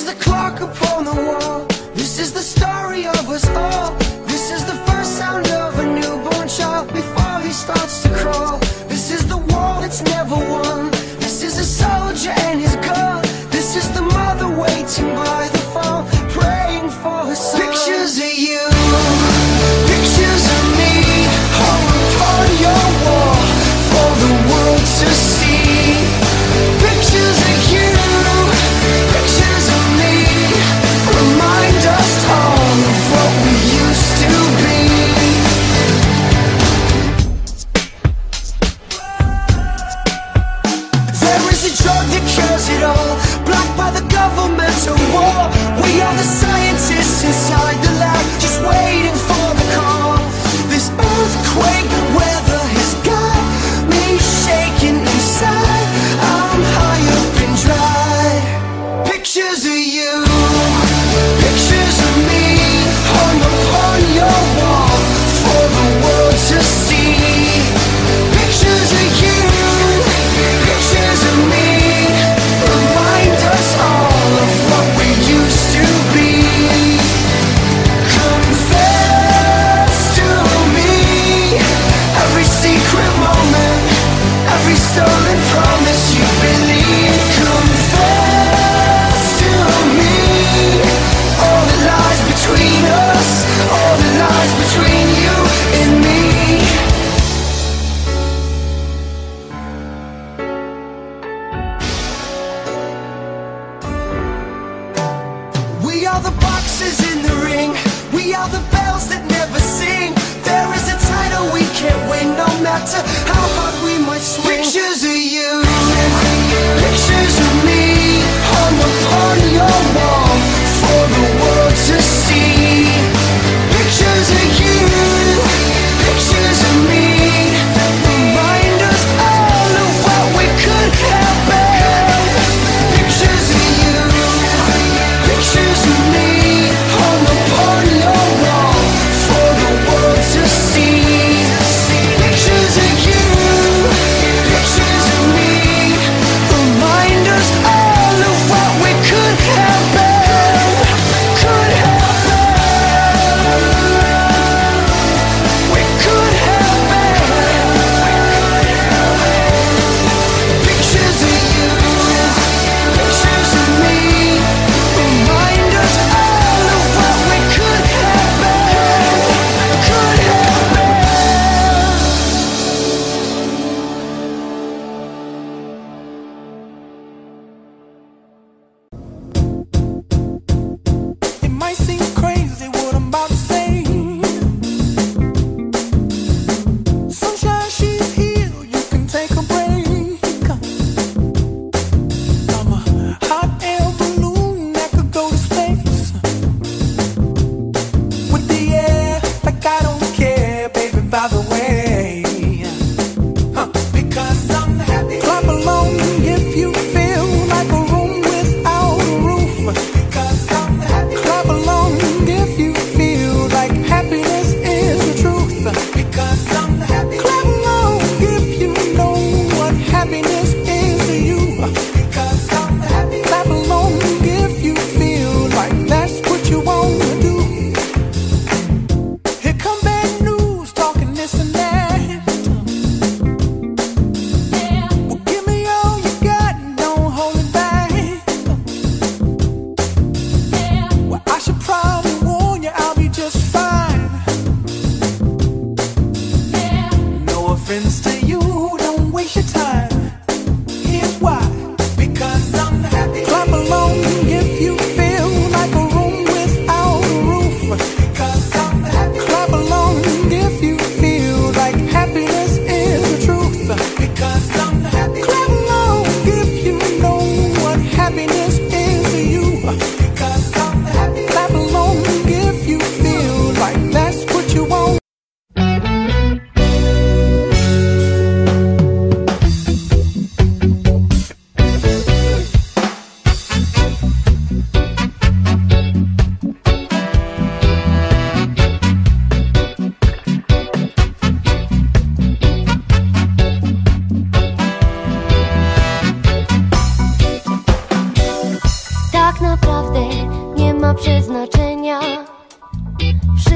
is the clock upon the wall. This is the story of us all. This is the first sound of a newborn child before he starts to crawl. This is the wall that's never won. is a drug that cures it all? Blocked by the government war. We are the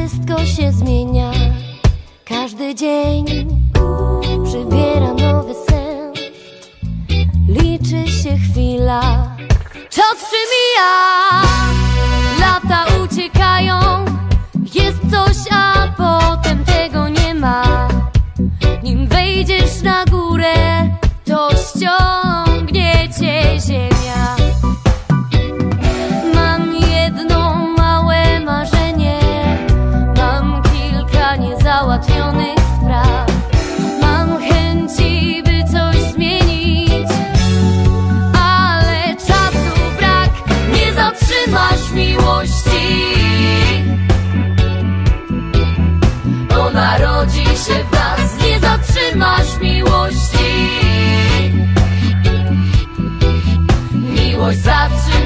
wszystko się zmienia. Każdy dzień przybiera nowy sens Liczy się chwila Czas przemija Lata uciekają Jest coś, a potem tego nie ma. Nim wejdziesz na górę To ściągniecie ziemia.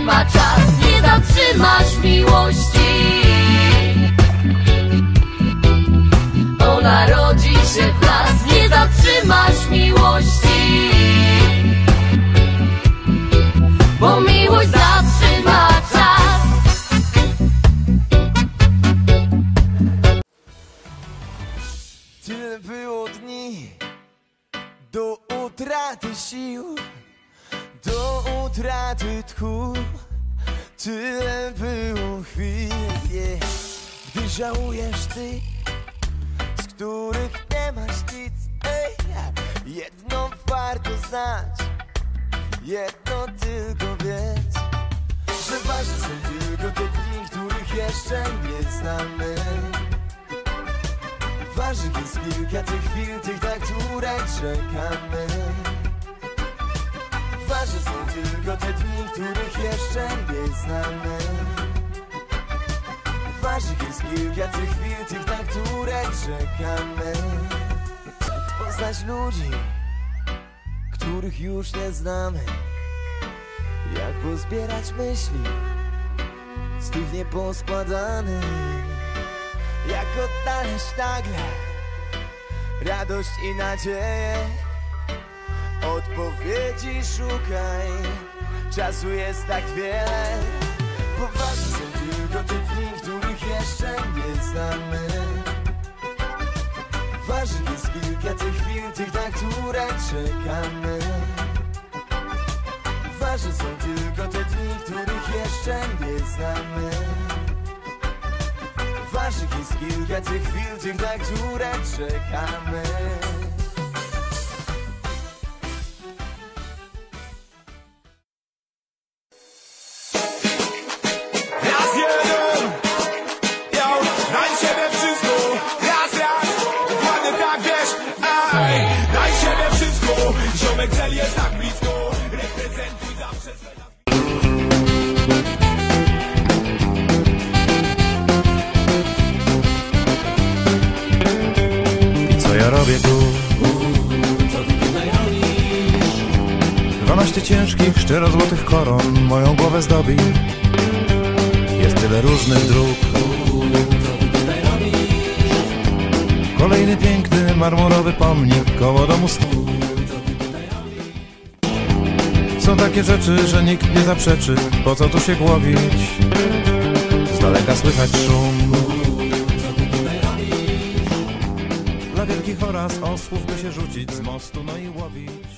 Zatrzyma czas, nie zatrzymasz miłości. Ona rodzi się w nas, nie zatrzymasz miłości. Bo miłość zatrzyma czas. Tyle było dni do utraty sił, do utraty tchu. Tyle było chwil, gdy żałujesz tych, z których nie masz nic. Jedno warto znać, jedno tylko wiedz, że ważne są tylko te dni, których jeszcze nie znamy. Ważnych jest kilka tych chwil, tych, na które czekamy Ważne są tylko te dni, których jeszcze nie znamy. Ważnych jest kilka tych chwil, tych, na które czekamy. Poznać ludzi, których już nie znamy. Jak pozbierać myśli z tych nieposkładanych? Jak odnaleźć nagle radość i nadzieję Odpowiedzi szukaj, czasu jest tak wiele. Poważne są tylko te dni, których jeszcze nie znamy. Ważnych jest kilka tych chwil, tych na które czekamy. Ważne są tylko te dni, których jeszcze nie znamy. Ważnych jest kilka tych chwil, tych na które czekamy 12 ciężkich, szczerozłotych koron moją głowę zdobi. Jest tyle różnych dróg. Kolejny piękny, marmurowy pomnik koło domu sto Są takie rzeczy, że nikt nie zaprzeczy Po co tu się głowić? Z daleka słychać szum. Dla wielkich oraz osłów by się rzucić z mostu, no i łowić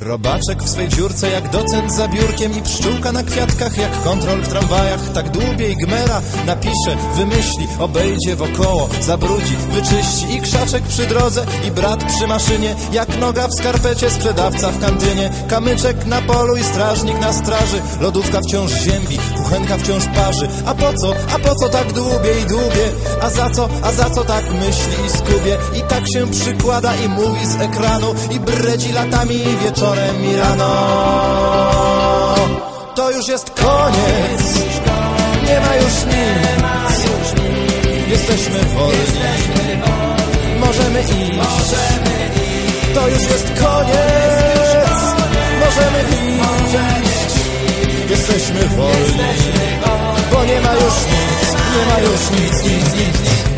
Robaczek w swej dziurce jak docent za biurkiem i pszczółka na kwiatkach jak kontrol w tramwajach. Tak dłubie i gmera napisze, wymyśli, obejdzie wokoło, zabrudzi, wyczyści i krzaczek przy drodze i brat przy maszynie. Jak noga w skarpecie, sprzedawca w kantynie. Kamyczek na polu i strażnik na straży. Lodówka wciąż ziębi, kuchenka wciąż parzy. A po co, a po co tak dłubie i dłubie? A za co, a za co tak myśli i skubie? I tak się przykłada i mówi z ekranu i bredzi latami wieczorem i rano. To już jest koniec, nie ma już nic. Jesteśmy wolni, możemy iść. To już jest koniec, możemy iść. Jesteśmy wolni, bo nie ma już nic, nie ma już nic, nic, nic.